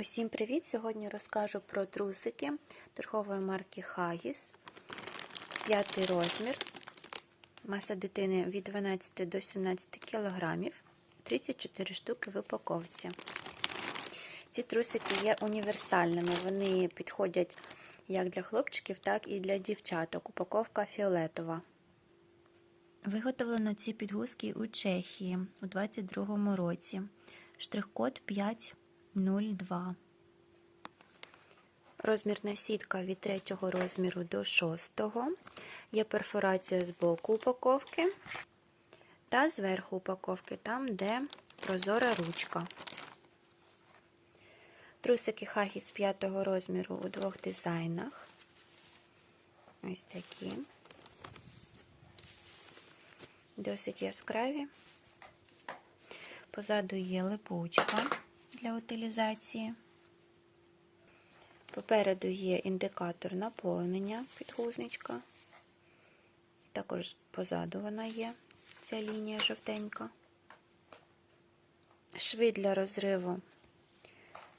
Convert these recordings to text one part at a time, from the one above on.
Усім привіт! Сьогодні розкажу про трусики торгової марки Haggis. П'ятий розмір. Маса дитини від 12 до 17 кг. 34 штуки в упаковці. Ці трусики є універсальними. Вони підходять як для хлопчиків, так і для дівчаток. Упаковка фіолетова. Виготовлено ці підгузки у Чехії у 2022 році. Штрих-код 5. 0,2. Розмірна сітка від 3 розміру до 6. Є перфорація з боку упаковки та зверху упаковки, там, де прозора ручка. Трусики Хагі з 5 розміру у двох дизайнах. Ось такі. Досить яскраві. Позаду є липучка для утилізації. Попереду є індикатор наповнення підгузничка. Також позаду вона є, ця лінія жовтенька. Шви для розриву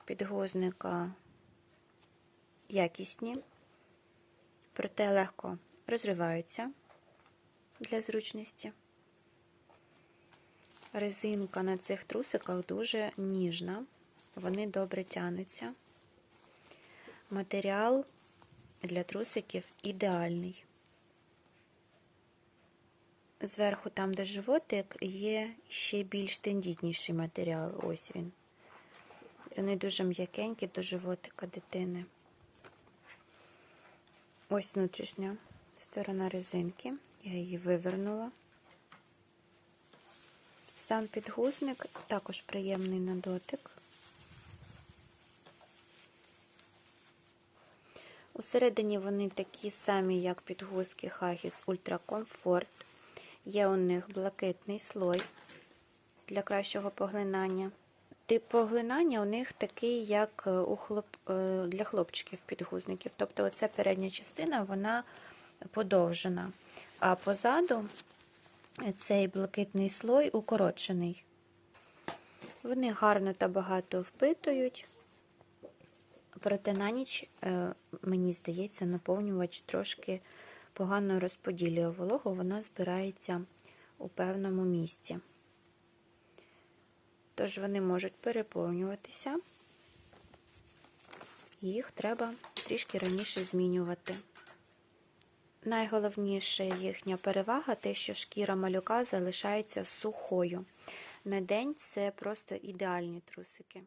підгузника якісні, проте легко розриваються для зручності. Резинка на цих трусиках дуже ніжна, вони добре тянуться. Матеріал для трусиків ідеальний. Зверху, там, де животик, є ще більш тендітніший матеріал. Ось він. Вони дуже м'якенькі до животика дитини. Ось внутрішня сторона резинки. Я її вивернула. Сам підгузник також приємний на дотик. Усередині вони такі самі, як підгузки Haggis Ultra Comfort. Є у них блакитний слой для кращого поглинання. Тип поглинання у них такий, як у хлоп... для хлопчиків підгузників. Тобто, оця передня частина вона подовжена, а позаду цей блакитний слой укорочений. Вони гарно та багато впитують, проте на ніч, мені здається, наповнювач трошки погано розподілює вологу, вона збирається у певному місці. Тож вони можуть переповнюватися, їх треба трішки раніше змінювати. Найголовніше їхня перевага те, що шкіра малюка залишається сухою. На день це просто ідеальні трусики.